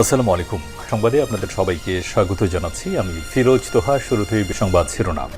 আসসালামু আলাইকুম সংবাদে আপনাদের সবাইকে স্বাগত জানাচ্ছি। আমি ফিরোজ তোহা, শুরুতেই সংবাদ শিরোনাম।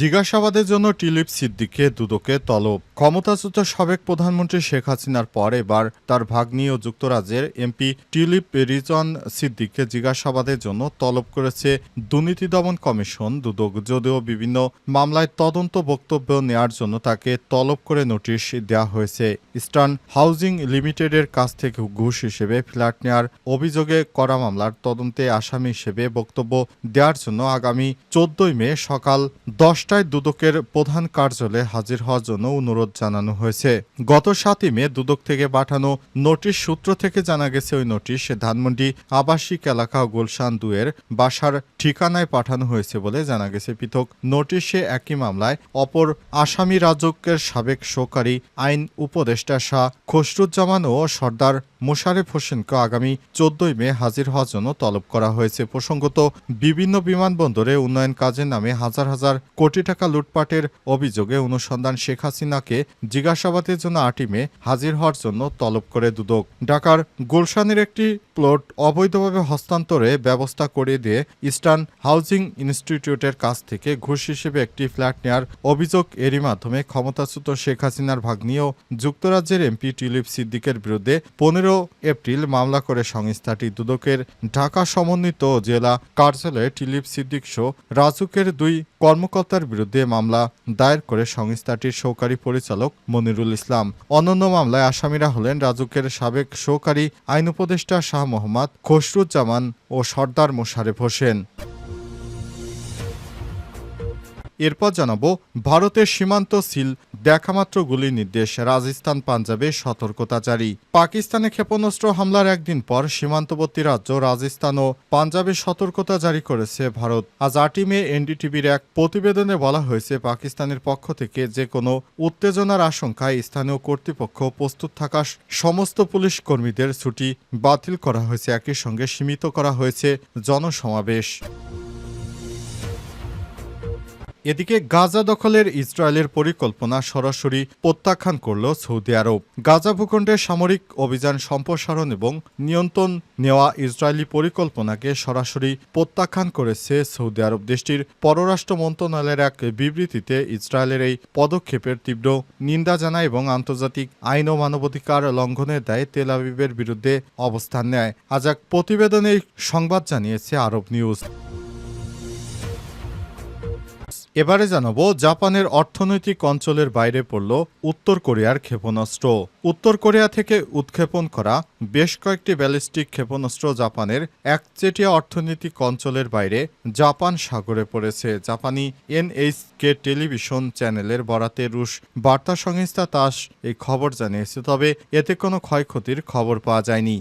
জিজ্ঞাসাবাদের জন্য টিলিপ সিদ্দিককে দুদকে তলব। ক্ষমতাচ্যুত সাবেক প্রধানমন্ত্রী শেখ হাসিনার পর এবার তার ভাগ্নি ও যুক্তরাজ্যের এমপি টিলিপ রিজন সিদ্দিককে জিজ্ঞাসাবাদের জন্য তলব করেছে দুর্নীতি দমন কমিশন দুদক। যদিও বিভিন্ন মামলায় তদন্ত বক্তব্য নেয়ার জন্য তাকে তলব করে নোটিশ দেওয়া হয়েছে। ইস্টার্ন হাউজিং লিমিটেডের কাছ থেকে ঘুষ হিসেবে ফ্ল্যাট নেওয়ার অভিযোগে করা মামলার তদন্তে আসামি হিসেবে বক্তব্য দেওয়ার জন্য আগামী চোদ্দই মে সকাল দশটায় দুদকের প্রধান কার্যালয়ে হাজির হওয়ার জন্য অনুরোধ জানানো হয়েছে। গত সাতই মে দুদক থেকে পাঠানো নোটিশ সূত্র থেকে জানা গেছে, ওই নোটিশ ধানমন্ডি আবাসিক এলাকা গুলশান দুয়ের বাসার ঠিকানায় পাঠানো হয়েছে বলে জানা গেছে। পৃথক নোটিশে একই মামলায় অপর আসামি রাজকের সাবেক সহকারী আইন উপদেষ্টা শাহ খসরুজ্জামান ও সর্দার মোশারেফ হোসেনকে আগামী চোদ্দই মে হাজির হওয়ার জন্য তলব করা হয়েছে। প্রসঙ্গত, বিভিন্ন বিমানবন্দরে উন্নয়ন কাজের নামে হাজার হাজার কোটি টাকা লুটপাটের অভিযোগে অনুসন্ধান শেখ হাসিনাকে জিজ্ঞাসাবাদের জন্য আটই মে হাজির হওয়ার জন্য তলব করে দুদক। ঢাকার গুলশানের একটি প্লট অবৈধভাবে হস্তান্তরে ব্যবস্থা করে দিয়ে ইস্টার্ন হাউজিং ইনস্টিটিউটের কাছ থেকে ঘুষ হিসেবে একটি ফ্ল্যাট নেয়ার অভিযোগ এরই মাধ্যমে ক্ষমতাচ্যুত শেখ হাসিনার ভাগ্নি ও যুক্তরাজ্যের এমপি টিলিপ সিদ্দিকের বিরুদ্ধে পনেরো এপ্রিল মামলা করে সংস্থাটি দুদকের ঢাকা সমন্বিত জেলা কার্যালয়ে টিলিপ সিদ্দিক সহ রাজুকের দুই কর্মকর্তার বিরুদ্ধে মামলা দায়ের করে সংস্থাটির সহকারী পরিচালক মনিরুল ইসলাম। অন্যান্য মামলায় আসামিরা হলেন রাজুকের সাবেক সহকারী আইন উপদেষ্টা শাহ মোহাম্মদ খসরুজ্জামান ও সর্দার মোশারেফ হোসেন। এরপর জানাব, ভারতের সীমান্ত সিল দেখামাত্র গুলির নির্দেশ রাজস্থান, পাঞ্জাবে সতর্কতা জারি। পাকিস্তানে ক্ষেপণাস্ত্র হামলার একদিন পর সীমান্তবর্তী রাজ্য রাজস্থান ও পাঞ্জাবে সতর্কতা জারি করেছে ভারত। আজ আটই মে এনডিটিভির এক প্রতিবেদনে বলা হয়েছে, পাকিস্তানের পক্ষ থেকে যে কোনো উত্তেজনার আশঙ্কায় স্থানীয় কর্তৃপক্ষ প্রস্তুত থাকা সমস্ত পুলিশ কর্মীদের ছুটি বাতিল করা হয়েছে। একই সঙ্গে সীমিত করা হয়েছে জনসমাবেশ। এদিকে গাজা দখলের ইসরায়েলের পরিকল্পনা সরাসরি প্রত্যাখ্যান করল সৌদি আরব। গাজা ভূখণ্ডের সামরিক অভিযান সম্প্রসারণ এবং নিয়ন্ত্রণ নেওয়া ইসরায়েলি পরিকল্পনাকে সরাসরি প্রত্যাখ্যান করেছে সৌদি আরব দেশটির পররাষ্ট্র মন্ত্রণালয়ের এক বিবৃতিতে ইসরায়েলের এই পদক্ষেপের তীব্র নিন্দা জানায় এবং আন্তর্জাতিক আইন ও মানবাধিকার লঙ্ঘনের দায়ে তেল আবিবের বিরুদ্ধে অবস্থান নেয়। আজ এক প্রতিবেদনে সংবাদ জানিয়েছে আরব নিউজ। এবারে জানাব, জাপানের অর্থনৈতিক অঞ্চলের বাইরে পড়ল উত্তর কোরিয়ার ক্ষেপণাস্ত্র। উত্তর কোরিয়া থেকে উৎক্ষেপণ করা বেশ কয়েকটি ব্যালিস্টিক ক্ষেপণাস্ত্র জাপানের একচেটিয়া অর্থনৈতিক অঞ্চলের বাইরে জাপান সাগরে পড়েছে। জাপানি এনএইচকে টেলিভিশন চ্যানেলের বরাতে রুশ বার্তা সংস্থা তাস এই খবর জানিয়েছে, তবে এতে কোনো ক্ষয়ক্ষতির খবর পাওয়া যায়নি।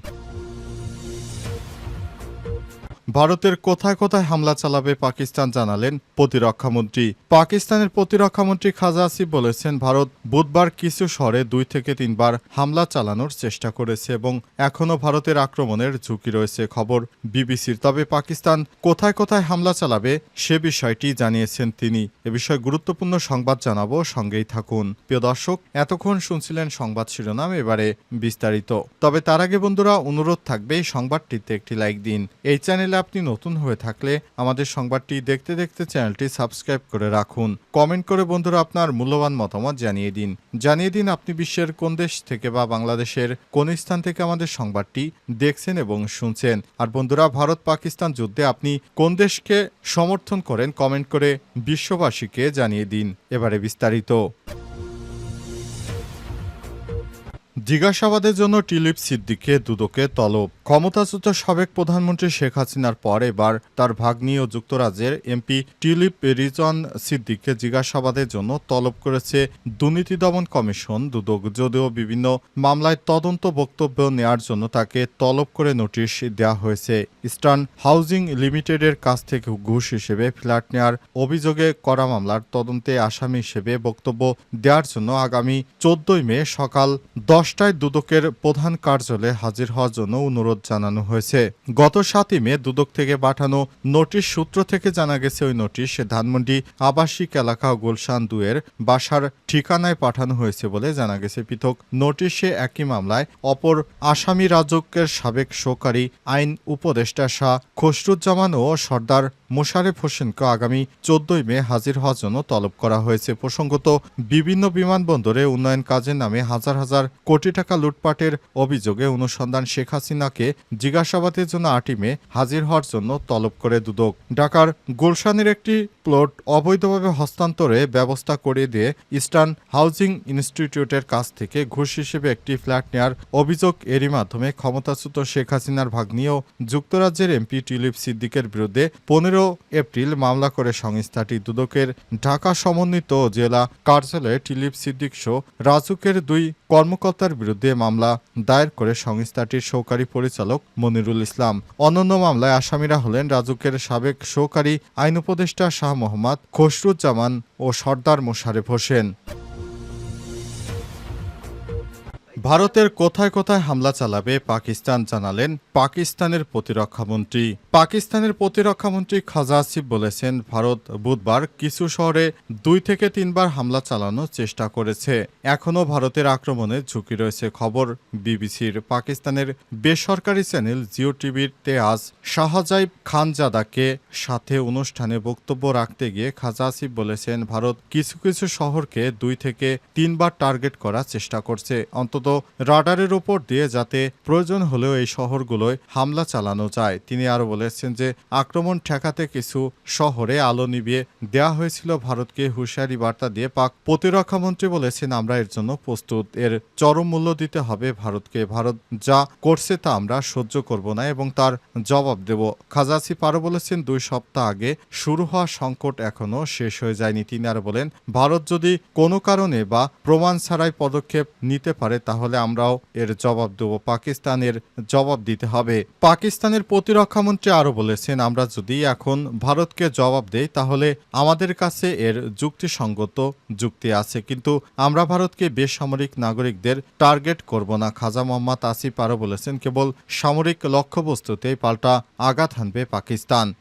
ভারতের কোথায় কোথায় হামলা চালাবে পাকিস্তান জানালেন প্রতিরক্ষামন্ত্রী। পাকিস্তানের প্রতিরক্ষামন্ত্রী খাজা আসিফ বলেছেন, ভারত বুধবার কিছু শহরে দুই থেকে তিনবার হামলা চালানোর চেষ্টা করেছে এবং এখনও ভারতের আক্রমণের ঝুঁকি রয়েছে খবর বিবিসির। তবে পাকিস্তান কোথায় কোথায় হামলা চালাবে সে বিষয়টি জানিয়েছেন তিনি। এ বিষয়ে গুরুত্বপূর্ণ সংবাদ জানাব, সঙ্গেই থাকুন। প্রিয় দর্শক, এতক্ষণ শুনছিলেন সংবাদ শিরোনাম, এবারে বিস্তারিত। তবে তার আগে বন্ধুরা, অনুরোধ থাকবে সংবাদটিতে একটি লাইক দিন। এই চ্যানেলে আপনি নতুন হয়ে থাকলে আমাদের সংবাদটি দেখতে দেখতে চ্যানেলটি সাবস্ক্রাইব করে রাখুন। কমেন্ট করে বন্ধুরা আপনার মূল্যবান মতামত জানিয়ে দিন। জানিয়ে দিন আপনি বিশ্বের কোন দেশ থেকে বা বাংলাদেশের কোন স্থান থেকে আমাদের সংবাদটি দেখছেন এবং শুনছেন। আর বন্ধুরা, ভারত পাকিস্তান যুদ্ধে আপনি কোন দেশকে সমর্থন করেন, কমেন্ট করে বিশ্ববাসীকে জানিয়ে দিন। এবারে বিস্তারিত। জিজ্ঞাসাবাদের জন্য টিলিপ সিদ্দিককে দুদকে তলব। ক্ষমতাচ্যুত সাবেক প্রধানমন্ত্রী শেখ হাসিনার পর এবার তার ভাগ্নি ও যুক্তরাজ্যের এমপি টিলিপ রিজন সিদ্দিককে জিজ্ঞাসাবাদের জন্য তলব করেছে দুর্নীতি দমন কমিশন দুদক। যদিও বিভিন্ন মামলায় তদন্ত বক্তব্য নেয়ার জন্য তাকে তলব করে নোটিশ দেওয়া হয়েছে। ইস্টার্ন হাউজিং লিমিটেডের কাছ থেকে ঘুষ হিসেবে ফ্ল্যাট নেওয়ার অভিযোগে করা মামলার তদন্তে আসামি হিসেবে বক্তব্য দেওয়ার জন্য আগামী চোদ্দই মে সকাল দশটা দশটায় দুদকের প্রধান কার্যালয়ে হাজির হওয়ার জন্য অনুরোধ জানানো হয়েছে। গত সাতই মে দুদক থেকে পাঠানো নোটিশ সূত্র থেকে জানা গেছে, ওই নোটিশ ধানমন্ডি আবাসিক এলাকা গুলশান দুয়ের বাসার ঠিকানায় পাঠানো হয়েছে বলে জানা গেছে। পৃথক নোটিশে একই মামলায় অপর আসামি রাজকের সাবেক সহকারী আইন উপদেষ্টা শাহ খসরুজ্জামান ও সর্দার মোশারেফ হোসেনকে আগামী চোদ্দই মে হাজির হওয়ার জন্য তলব করা হয়েছে। প্রসঙ্গত, বিভিন্ন বিমানবন্দরে উন্নয়ন কাজের নামে হাজার হাজার কোটি টাকা লুটপাটের অভিযোগে অনুসন্ধান শেখ হাসিনাকে জিজ্ঞাসাবাদের জন্য আটই মে হাজির হওয়ার জন্য তলব করে দুদক। ঢাকার গুলশানের একটি প্লট অবৈধভাবে হস্তান্তরে ব্যবস্থা করে দিয়ে ইস্টার্ন হাউজিং ইনস্টিটিউটের কাছ থেকে ঘুষ হিসেবে একটি ফ্ল্যাট নেয়ার অভিযোগ এরই মাধ্যমে ক্ষমতাচ্যুত শেখ হাসিনার ভাগ্নি ও যুক্তরাজ্যের এমপি টিউলিপ সিদ্দিকের বিরুদ্ধে পনেরো এপ্রিল মামলা করে সংস্থাটি দুদকের ঢাকা সমন্বিত জেলা কার্যালয়ে টিলিপ সিদ্দিক সহ রাজুকের দুই কর্মকর্তার বিরুদ্ধে মামলা দায়ের করে সংস্থাটির সহকারী পরিচালক মনিরুল ইসলাম। অন্যান্য মামলায় আসামিরা হলেন রাজুকের সাবেক সহকারী আইন উপদেষ্টা শাহ মোহাম্মদ খসরুজ্জামান ও সর্দার মোশারেফ হোসেন। ভারতের কোথায় কোথায় হামলা চালাবে পাকিস্তান জানালেন পাকিস্তানের প্রতিরক্ষামন্ত্রী পাকিস্তানের প্রতিরক্ষামন্ত্রী খাজা আসিফ বলেছেন, ভারত বুধবার কিছু শহরে দুই থেকে তিনবার হামলা চালানোর চেষ্টা করেছে। এখনও ভারতের আক্রমণের ঝুঁকি রয়েছে খবর বিবিসির। পাকিস্তানের বেসরকারি চ্যানেল জিও টিভিতে আজ শাহজাইব খানজাদাকে সাথে অনুষ্ঠানে বক্তব্য রাখতে গিয়ে খাজা আসিফ বলেছেন, ভারত কিছু কিছু শহরকে দুই থেকে তিনবার টার্গেট করার চেষ্টা করছে। অন্তত রাডারের উপর দিয়ে যাতে প্রয়োজন হলেও এই শহরগুলোয় হামলা চালানো যায়। তিনি আরও বলেছেন যে, আক্রমণ ঠেকাতে কিছু শহরে আলো নিবিয়ে দেওয়া হয়েছিল। ভারতকে হুঁশিয়ারি বার্তা দিয়ে পাক প্রতিরক্ষামন্ত্রী বলেছেন, আমরা এর জন্য প্রস্তুত। এর চরম মূল্য দিতে হবে ভারতকে। ভারত যা করছে তা আমরা সহ্য করব না এবং তার জবাব দেব। খাজাসি পারো বলেছেন, দুই সপ্তাহ আগে শুরু হওয়া সংকট এখনও শেষ হয়ে যায়নি। তিনি আরও বলেন, ভারত যদি কোনো কারণে বা প্রমাণ ছাড়াই পদক্ষেপ নিতে পারে, তাহলে আমরাও এর জবাব দেব। পাকিস্তানের জবাব দিতে হবে। পাকিস্তানের প্রতিরক্ষামন্ত্রী আরও বলেছেন, আমরা যদি এখন ভারতকে জবাব দেই, তাহলে আমাদের কাছে এর যুক্তিসঙ্গত যুক্তি আছে। কিন্তু আমরা ভারতকে বেসামরিক নাগরিকদের টার্গেট করব না। খাজা মোহাম্মদ আসিফ আরও বলেছেন, কেবল সামরিক লক্ষ্যবস্তুতেই পাল্টা আঘাত হানবে পাকিস্তান।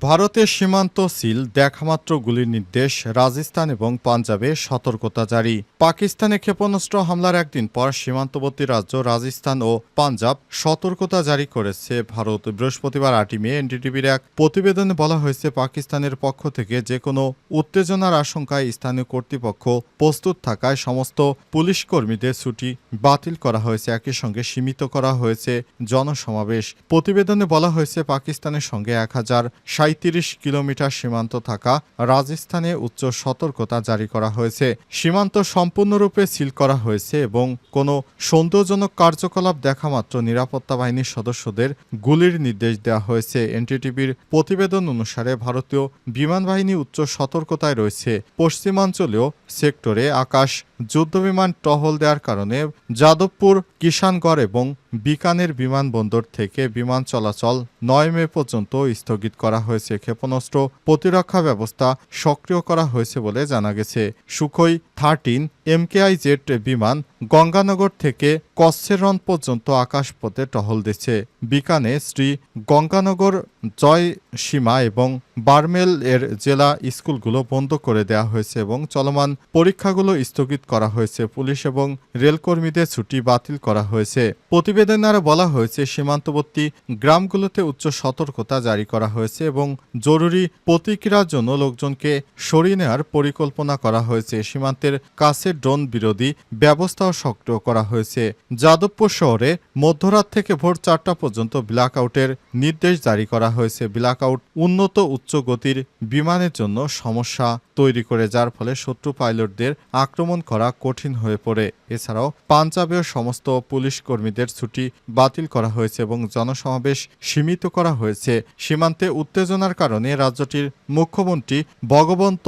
ভারতের সীমান্ত সিল দেখামাত্র গুলির নির্দেশ রাজস্থান এবং পাঞ্জাবে সতর্কতা জারি। পাকিস্তানে ক্ষেপণাস্ত্র হামলার একদিন পর সীমান্তবর্তী রাজ্য রাজস্থান ও পাঞ্জাব সতর্কতা জারি করেছে। ভারত বৃহস্পতিবার আটই মে এনডিটিভির এক প্রতিবেদনে বলা হয়েছে, পাকিস্তানের পক্ষ থেকে যে কোনো উত্তেজনার আশঙ্কায় স্থানীয় কর্তৃপক্ষ প্রস্তুত থাকায় সমস্ত পুলিশ কর্মীদের ছুটি বাতিল করা হয়েছে। একই সঙ্গে সীমিত করা হয়েছে জনসমাবেশ। প্রতিবেদনে বলা হয়েছে, পাকিস্তানের সঙ্গে এক হাজার সাঁত্রিশ কিলোমিটার সীমান্ত থাকা রাজস্থানে উচ্চ সতর্কতা জারি করা হয়েছে। সীমান্ত সম্পূর্ণরূপে সিল করা হয়েছে এবং কোনো সন্দেহজনক কার্যকলাপ দেখা মাত্র নিরাপত্তা বাহিনীর সদস্যদের গুলির নির্দেশ দেওয়া হয়েছে। এনটিটিভির প্রতিবেদন অনুসারে ভারতীয় বিমান বাহিনী উচ্চ সতর্কতায় রয়েছে। পশ্চিমাঞ্চলীয় সেক্টরে আকাশ যুদ্ধবিমান টহল দেওয়ার কারণে যাদবপুর, কিষানগড় এবং বিকানের বিমানবন্দর থেকে বিমান চলাচল নয় মে পর্যন্ত স্থগিত করা হয়েছে। ক্ষেপণাস্ত্র প্রতিরক্ষা ব্যবস্থা সক্রিয় করা হয়েছে বলে জানা গেছে। সুখই থার্টিন এমকেআই জেট বিমান গঙ্গানগর থেকে কচ্ছেরন পর্যন্ত আকাশপথে টহল দিচ্ছে। বিকানে শ্রী গঙ্গানগর জয় সীমা এবং বার্মেল এর জেলা স্কুলগুলো বন্ধ করে দেওয়া হয়েছে এবং চলমান পরীক্ষাগুলো স্থগিত করা হয়েছে। পুলিশ এবং রেলকর্মীদের ছুটি বাতিল করা হয়েছে। প্রতিবেদনে আরও বলা হয়েছে, সীমান্তবর্তী গ্রামগুলোতে উচ্চ সতর্কতা জারি করা হয়েছে এবং জরুরি প্রতিক্রিয়ার জন্য লোকজনকে সরিয়ে নেওয়ার পরিকল্পনা করা হয়েছে। সীমান্তের কাছে ড্রোন বিরোধী ব্যবস্থাও সক্রিয় করা হয়েছে। যাদবপুর শহরে মধ্যরাত থেকে ভোর চারটা পর্যন্ত ব্ল্যাক আউটের নির্দেশ জারি করা হয়েছে। ব্ল্যাক আউট উন্নত উচ্চ গতির বিমানের জন্য সমস্যা তৈরি করে, যার ফলে শত্রু পাইলটদের আক্রমণ করা কঠিন হয়ে পড়ে। এছাড়াও পাঞ্জাবেও সমস্ত পুলিশ কর্মীদের ছুটি বাতিল করা হয়েছে এবং জনসমাবেশ সীমিত করা হয়েছে। সীমান্তে উত্তেজনার কারণে রাজ্যটির মুখ্যমন্ত্রী ভগবন্ত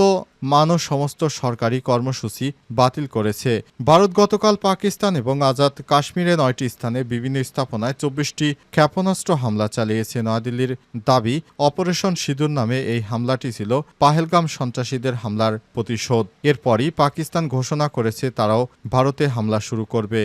মান সমস্ত সরকারি কর্মসূচি বাতিল করেছে। ভারত গতকাল পাকিস্তান এবং আজাদ কাশ্মীরে নয়টি স্থানে বিভিন্ন স্থাপনায় চব্বিশটি ক্ষেপণাস্ত্র হামলা চালিয়েছে। নয়াদিল্লির দাবি, অপারেশন সিঁদুর নামে এই হামলাটি ছিল পাহেলগাম সন্ত্রাসীদের হামলার প্রতিশোধ। এরপরই পাকিস্তান ঘোষণা করেছে, তারাও ভারতে হামলা শুরু করবে।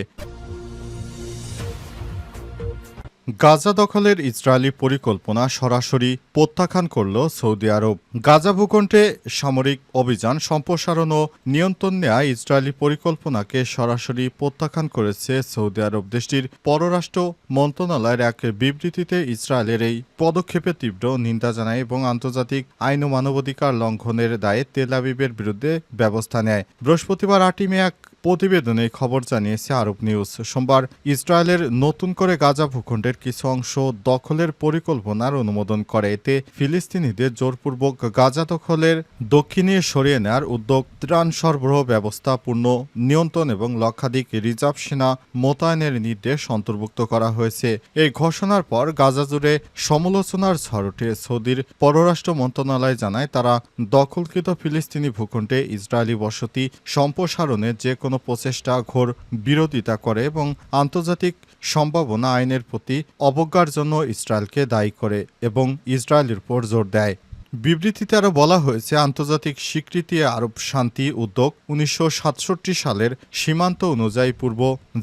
গাজা দখলের ইসরায়েলি পরিকল্পনা সরাসরি প্রত্যাখ্যান করল সৌদি আরব। গাজা ভূখণ্ডে সামরিক অভিযান সম্প্রসারণ ও নিয়ন্ত্রণ নেওয়া ইসরায়েলি পরিকল্পনাকে সরাসরি প্রত্যাখ্যান করেছে সৌদি আরব দেশটির পররাষ্ট্র মন্ত্রণালয়ের এক বিবৃতিতে ইসরায়েলের এই পদক্ষেপে তীব্র নিন্দা জানায় এবং আন্তর্জাতিক আইন ও মানবাধিকার লঙ্ঘনের দায়ে তেল আবিবের বিরুদ্ধে ব্যবস্থা নেয়। বৃহস্পতিবার আটই মে এক প্রতিবেদনে খবর জানিয়েছে আরব নিউজ। সোমবার ইসরায়েলের নতুন করে গাজা ভূখণ্ডের কিছু অংশ দখলের পরিকল্পনার অনুমোদন করে। এতে ফিলিস্তিনিদের জোরপূর্বক গাজা দখলের দক্ষিণে সরিয়ে নেওয়ার উদ্যোগ, ত্রাণ সরবরাহ ব্যবস্থা, পূর্ণ নিয়ন্ত্রণ এবং লক্ষাধিক রিজার্ভ সেনা মোতায়েনের নির্দেশ অন্তর্ভুক্ত করা হয়েছে। এই ঘোষণার পর গাজা জুড়ে সমালোচনার ঝড় ওঠে সৌদির পররাষ্ট্র মন্ত্রণালয় জানায়, তারা দখলকৃত ফিলিস্তিনি ভূখণ্ডে ইসরায়েলি বসতি সম্প্রসারণের যে কোনো প্রচেষ্টা, ঘোর বিরোধিতা করে এবং আন্তর্জাতিক সম্ভাবনা আইনের প্রতি অবজ্ঞার জন্য ইসরায়েলকে দায়ী করে এবং ইসরায়েলের উপর জোর দেয়। বিবৃতিতে আরও বলা হয়েছে, আন্তর্জাতিক স্বীকৃতি আরব শান্তি উদ্যোগ উনিশশো সাতষট্টি সালের সীমান্ত অনুযায়ী পূর্ব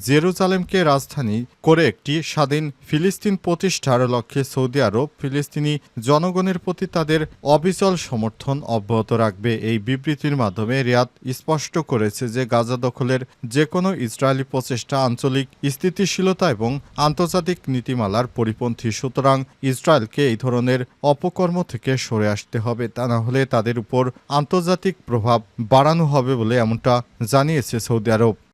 জেরুজালেমকে রাজধানী করে একটি স্বাধীন ফিলিস্তিন প্রতিষ্ঠার লক্ষ্যে সৌদি আরব, ফিলিস্তিনি জনগণের প্রতি তাদের অবিচল সমর্থন অব্যাহত রাখবে। এই বিবৃতির মাধ্যমে রিয়াদ স্পষ্ট করেছে যে, গাজা দখলের যে কোনো ইসরায়েলি প্রচেষ্টা আঞ্চলিক স্থিতিশীলতা এবং আন্তর্জাতিক নীতিমালার পরিপন্থী, সুতরাং ইসরায়েলকে এই ধরনের অপকর্ম থেকে সরে আসতে হবে, তা না হলে তাদের উপর আন্তর্জাতিক প্রভাব বাড়ানো হবে বলে এমনটা জানিয়েছে সৌদি আরব।